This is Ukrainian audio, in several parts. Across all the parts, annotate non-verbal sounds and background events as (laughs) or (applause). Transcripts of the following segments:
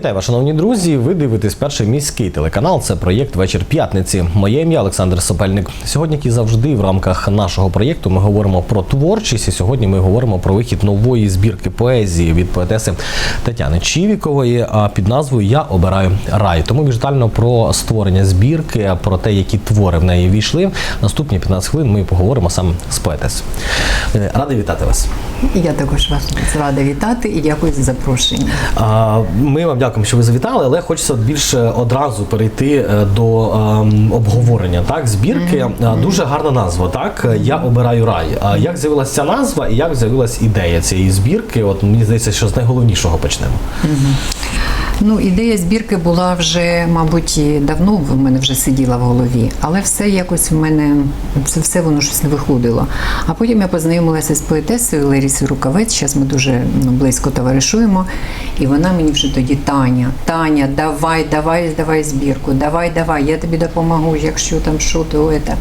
Вітаю вас, шановні друзі. Ви дивитесь перший міський телеканал. Це проєкт Вечір п'ятниці. Моє ім'я Олександр Сопельник. Сьогодні, як і завжди, в рамках нашого проєкту ми говоримо про творчість. І сьогодні ми говоримо про вихід нової збірки поезії від поетеси Тетяни Чівікової а під назвою Я обираю рай. Тому більш детально про створення збірки, про те, які твори в неї війшли. Наступні 15 хвилин ми поговоримо саме з поетесою. Е, Радий вітати вас. Я також вас рада вітати і дякую за запрошення. Ми вам дякуємо, що ви завітали, але хочеться більше одразу перейти е, до ем, обговорення. Так, збірки А, дуже гарна назва. Так, я обираю рай. Як з'явилася ця назва і як з'явилась ідея цієї збірки? От мені здається, що з найголовнішого почнемо. Ну, ідея збірки була вже, мабуть, давно в мене вже сиділа в голові, але все якось в мене це все воно щось не виходило. А потім я познайомилася з поетесою Ларісою Рукавець. Зараз ми дуже ну, близько товаришуємо. І вона мені вже тоді Таня, Таня, давай, давай, давай збірку, давай, давай, я тобі допоможу, якщо там що, то це.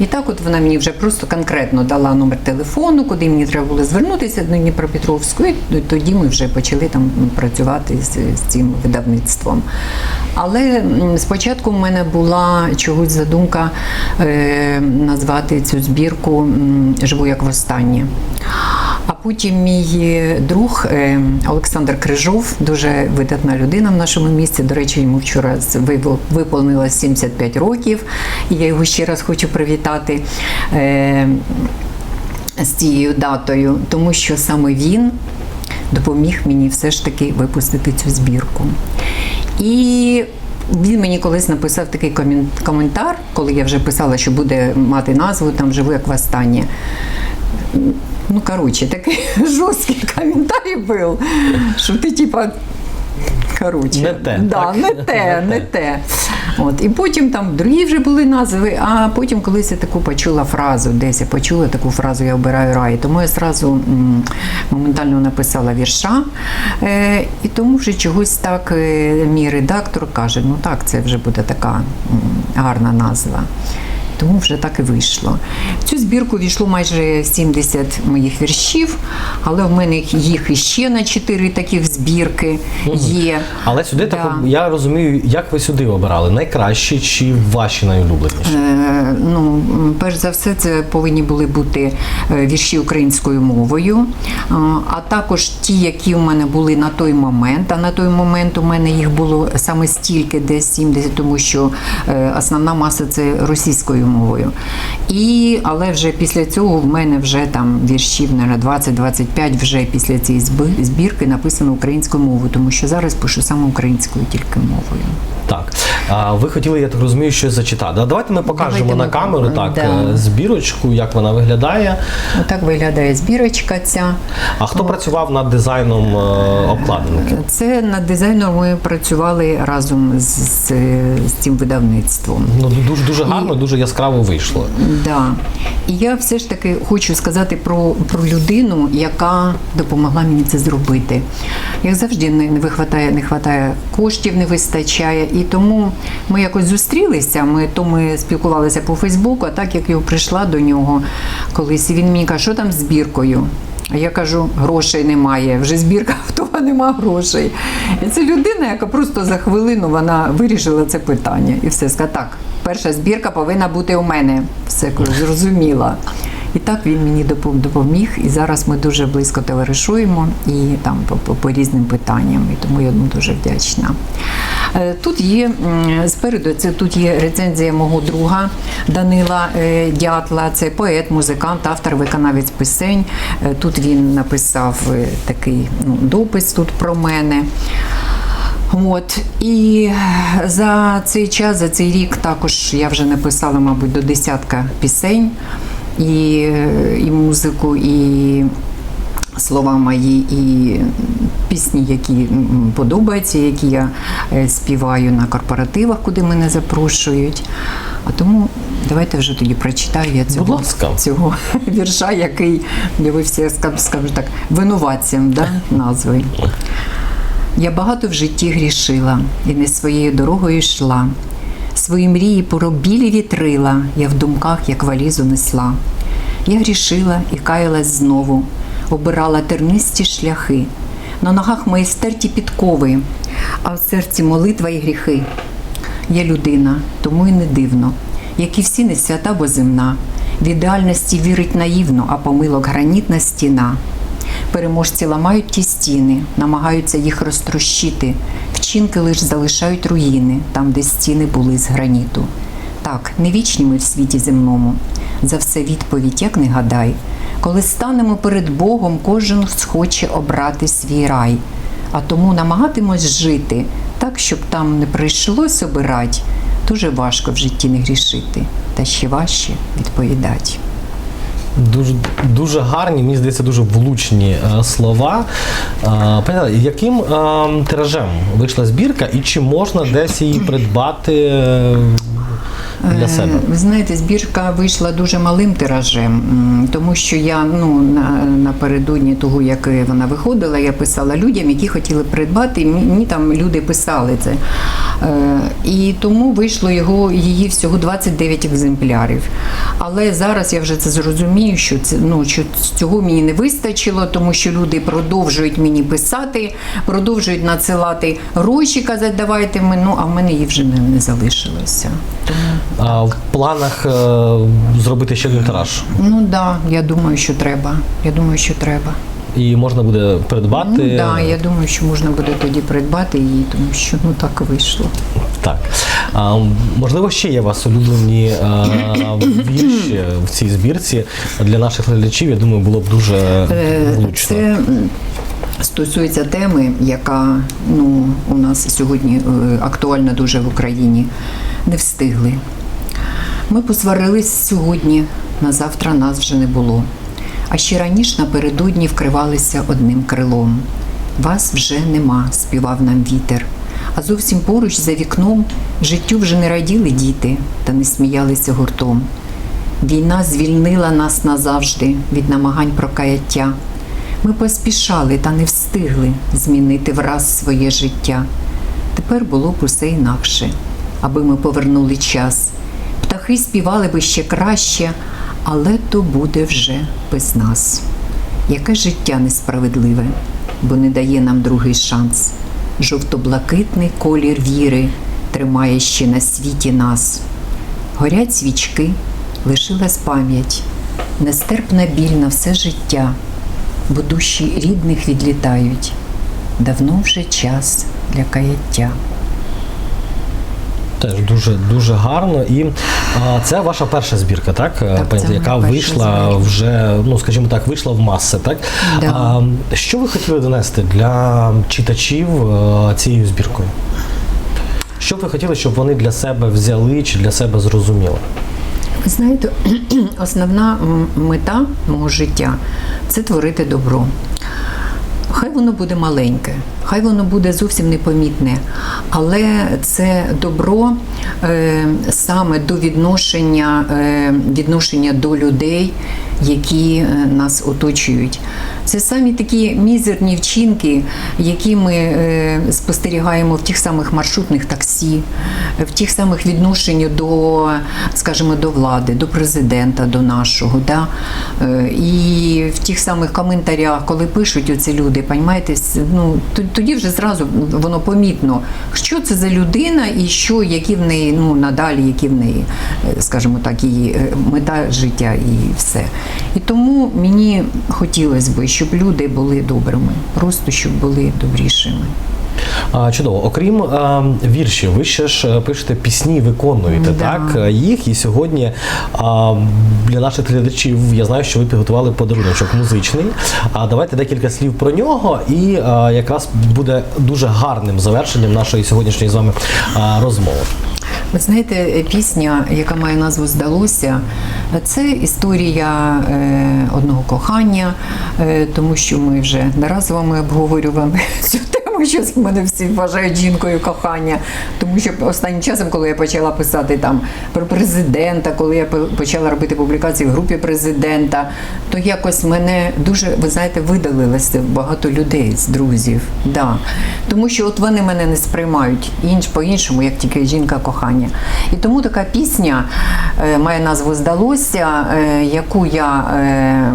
І так от вона мені вже просто конкретно дала номер телефону, куди мені треба було звернутися до Дніпропетровську. І тоді ми вже почали там працювати з, з цим видавництвом. Але спочатку в мене була чогось задумка е, назвати цю збірку Живу як востаннє. А потім мій друг е, Олександр Крижов, дуже видатна людина в нашому місті. До речі, йому вчора виповнилось 75 років, і я його ще раз хочу привітати. Е, з цією датою, тому що саме він допоміг мені все ж таки випустити цю збірку. І він мені колись написав такий коментар, коли я вже писала, що буде мати назву там живу як востаннє. Ну, коротше, такий (laughs) жорсткий коментар був, що ти типа. Коротше, Не те, да, так? не те, не те. От. І потім там другі вже були назви, а потім колись я таку почула фразу, десь я почула таку фразу Я обираю рай. Тому я зразу моментально написала вірша. Е, і тому вже чогось так е, мій редактор каже: ну так, це вже буде така гарна назва. Тому вже так і вийшло. В цю збірку війшло майже 70 моїх віршів, але в мене їх іще на 4 таких збірки є. Але сюди Да. так я розумію, як ви сюди обирали? Найкращі чи ваші найулюбленіші? Е, Ну, перш за все, це повинні були бути е, вірші українською мовою, а, також ті, які у мене були на той момент. А на той момент у мене їх було саме стільки, десь 70, тому що е, основна маса це російською мовою. І, але вже після цього в мене вже там віршів, на 20-25 вже після цієї збірки написано українською мовою, тому що зараз пишу саме українською тільки мовою. Так. А ви хотіли, я так розумію, щось зачитати. А давайте ми покажемо Давайте на ми- камеру так Да. е, збірочку, як вона виглядає. Отак виглядає збірочка ця. А хто працював над дизайном е, обкладинки? Це над дизайном ми працювали разом з, з, з цим видавництвом. Ну дуже дуже гарно, дуже яскраво вийшло. Да. І я все ж таки хочу сказати про, про людину, яка допомогла мені це зробити. Як завжди, не, не вихватає, не вистачає коштів, не вистачає. І тому ми якось зустрілися. Ми то ми спілкувалися по Фейсбуку, а так як я прийшла до нього колись, і він мені каже, що там з збіркою. А я кажу, грошей немає, вже збірка (laughs) готова, нема грошей. І це людина, яка просто за хвилину вона вирішила це питання. І все сказала, так, перша збірка повинна бути у мене. Все кажу, зрозуміла. І так він мені допом- допоміг. І зараз ми дуже близько товаришуємо і там по, різним питанням. І тому я дуже вдячна. Е, Тут є спереду, це тут є рецензія мого друга Данила е, Дятла. Це поет, музикант, автор, виконавець пісень. Е, Тут він написав такий ну, допис тут про мене. От і за цей час, за цей рік також я вже написала, мабуть, до десятка пісень і, і музику, і слова мої, і пісні, які подобаються, які я е, співаю на корпоративах, куди мене запрошують. А тому давайте вже тоді прочитаю я цього, Будь ласка. цього (laughs) вірша, який явився, скажу, скажу так, винуватцем да, назви. Я багато в житті грішила і не своєю дорогою йшла. Свої мрії про білі вітрила я в думках, як валізу несла. Я грішила і каялась знову, обирала тернисті шляхи, На ногах мої стерті підкови, а в серці молитва і гріхи. Я людина, тому і не дивно, як і всі не свята, бо земна. В ідеальності вірить наївно, а помилок гранітна стіна. Переможці ламають ті стіни, намагаються їх розтрощити. Вчинки лиш залишають руїни, там, де стіни були з граніту. Так, не вічні ми в світі земному. За все відповідь, як не гадай. Коли станемо перед Богом, кожен схоче обрати свій рай. А тому намагатимось жити так, щоб там не прийшлось обирать. Дуже важко в житті не грішити, та ще важче відповідати. Дуже дуже гарні, мені здається, дуже влучні е, слова. Е, яким е, тиражем вийшла збірка, і чи можна десь її придбати е, для Е, себе? Ви знаєте, збірка вийшла дуже малим тиражем, тому що я ну на, напередодні того, як вона виходила, я писала людям, які хотіли придбати. Мені там люди писали це. Е, І тому вийшло його її всього 29 екземплярів. Але зараз я вже це зрозумію, що це ну що цього мені не вистачило, тому що люди продовжують мені писати, продовжують надсилати гроші, казати, давайте ми. Ну а в мене її вже не, не залишилося. Тому А в планах е, зробити ще один тираж. Ну да, я думаю, що треба. Я думаю, що треба. І можна буде придбати. Ну да, я думаю, що можна буде тоді придбати її, тому що ну так вийшло. Так. А, можливо, ще є у вас улюблені а, вірші в цій збірці для наших глядачів. Я думаю, було б дуже Е, влучно. Це стосується теми, яка ну, у нас сьогодні е, актуальна дуже в Україні. Не встигли. Ми посварились сьогодні, на завтра нас вже не було. А ще раніше напередодні вкривалися одним крилом. Вас вже нема, співав нам вітер. А зовсім поруч за вікном життю вже не раділи діти та не сміялися гуртом. Війна звільнила нас назавжди від намагань про каяття. Ми поспішали та не встигли змінити враз своє життя. Тепер було б усе інакше, аби ми повернули час. Птахи співали би ще краще, але то буде вже без нас. Яке життя несправедливе, бо не дає нам другий шанс. Жовто-блакитний колір віри тримає ще на світі нас. Горять свічки, лишилась пам'ять, нестерпна біль на все життя, бо душі рідних відлітають. Давно вже час для каяття. Теж дуже дуже гарно. І а, це ваша перша збірка, так? Так, це яка вийшла збірка. вже, ну скажімо так, вийшла в маси, так? Да. А, що ви хотіли донести для читачів а, цією збіркою? Що б ви хотіли, щоб вони для себе взяли чи для себе зрозуміли? Знаєте, (clears throat) основна мета мого життя це творити добро. Хай воно буде маленьке, хай воно буде зовсім непомітне, але це добро е, саме до відношення, е, відношення до людей, які е, нас оточують. Це самі такі мізерні вчинки, які ми е, спостерігаємо в тих самих маршрутних таксі, в тих самих відношеннях до, скажімо, до влади, до президента, до нашого. Да? Е, І в тих самих коментарях, коли пишуть оці люди, понімаєте, с- ну, тоді вже зразу воно помітно, що це за людина і що, які в неї ну, надалі, які в неї, е, скажімо так, її е, мета життя і все. І тому мені хотілося б, щоб люди були добрими, просто щоб були добрішими. Чудово. Окрім віршів, ви ще ж е, пишете пісні, виконуєте Да. так е, їх. І сьогодні для наших глядачів я знаю, що ви підготували подаруночок музичний. А давайте декілька слів про нього, і якраз буде дуже гарним завершенням нашої сьогоднішньої з вами розмови. Ви знаєте, пісня, яка має назву Здалося, це історія е, одного кохання, тому що ми вже не раз з вами обговорювали (laughs) цю тему. Тому що мене всі вважають жінкою кохання. Тому що останнім часом, коли я почала писати там про президента, коли я почала робити публікації в групі президента, то якось мене дуже, ви знаєте, видалилося багато людей з друзів. Да. Тому що от вони мене не сприймають інш по-іншому, як тільки жінка кохання. І тому така пісня е, має назву Здалося, е, яку я е,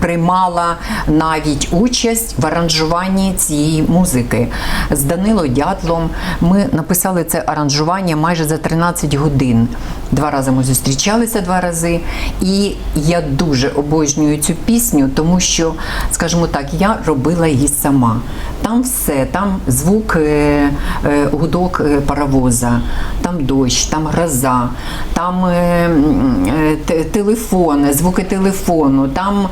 приймала навіть участь в аранжуванні цієї музики з Данило Дятлом. Ми написали це аранжування майже за 13 годин. Два рази ми зустрічалися два рази, і я дуже обожнюю цю пісню, тому що, скажімо так, я робила її сама. Там все, там звук, е, е, гудок е, паровоза, там дощ, там гроза, там телефон, звуки телефону, там,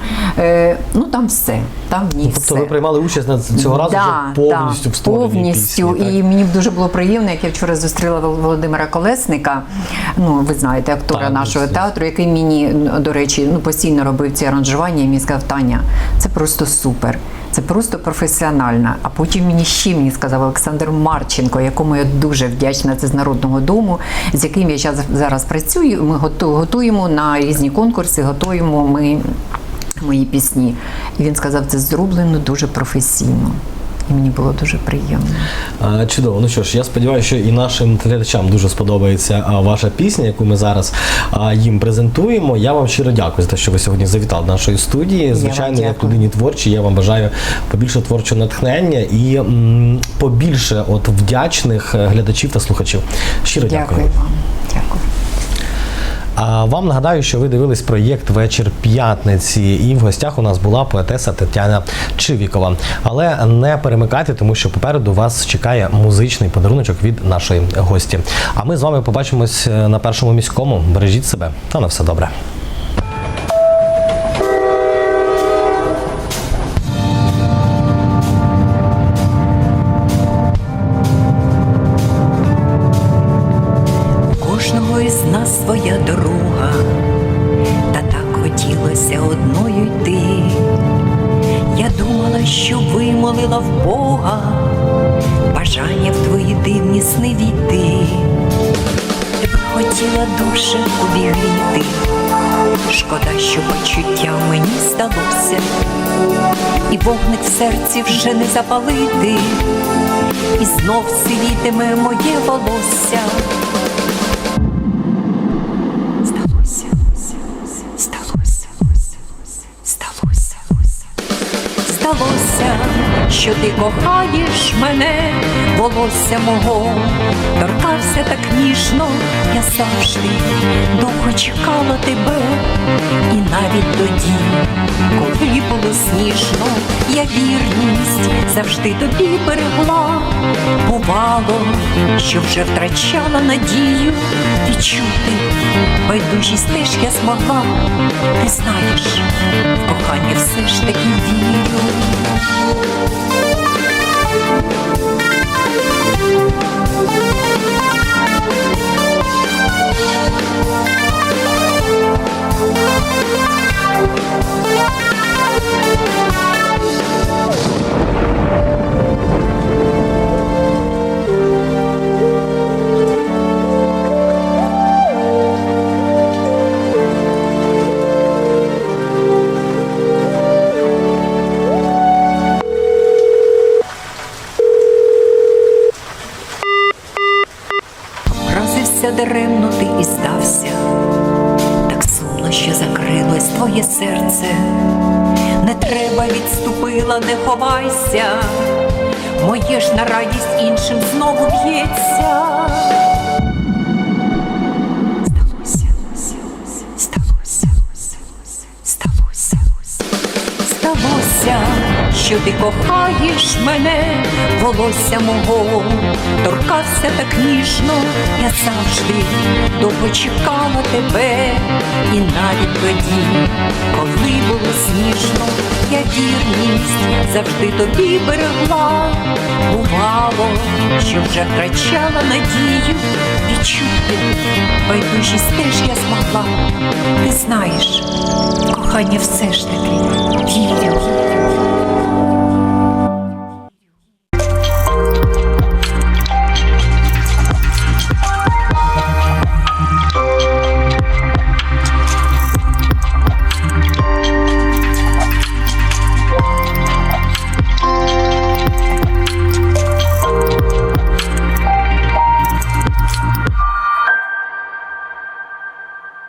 ну, там все. Там в ній Тобто все. ви приймали участь на цього разу вже повністю да, в створенні повністю. пісні. І мені дуже було приємно, як я вчора зустріла Володимира Колесника. Ну, ви знаєте, актора Так, нашого театру, який мені, ну, до речі, ну постійно робив ці аранжування. І мені сказав, Таня, це просто супер. Це просто професіонально. А потім мені ще мені сказав Олександр Марченко, якому я дуже вдячна. Це з народного дому, з яким я зараз, зараз працюю. Ми готуємо на різні конкурси, готуємо ми мої пісні. І він сказав, це зроблено дуже професійно. Мені було дуже приємно. Чудово. Ну що ж, я сподіваюся, що і нашим глядачам дуже сподобається ваша пісня, яку ми зараз їм презентуємо. Я вам щиро дякую за те, що ви сьогодні завітали до нашої студії. Звичайно, як людині творчій, я вам бажаю побільше творчого натхнення і побільше от вдячних е, глядачів та слухачів. Щиро дякую. Дякую вам. Дякую. А вам нагадаю, що ви дивились проєкт Вечір п'ятниці, і в гостях у нас була поетеса Тетяна Чивікова. Але не перемикайте, тому що попереду вас чекає музичний подаруночок від нашої гості. А ми з вами побачимось е, на першому міському. Бережіть себе та на все добре. Вогник в серці вже не запалити, і знов сивітиме моє волосся. Що ти кохаєш мене, волосся мого, торкався так ніжно, я завжди довго чекала тебе, і навіть тоді, коли було сніжно, я вірність завжди тобі берегла. Бувало, що вже втрачала надію відчути байдужість теж я змогла. Ти знаєш, в кохання все ж таки вірю. Здалося, що ти кохаєш мене, волосся мого, торкався так ніжно, я завжди довго тебе, і навіть тоді, коли було сніжно, я вірність завжди тобі берегла. Бувало, що вже втрачала надію відчути, байдужість теж я змогла. Ти знаєш, кохання все ж таки.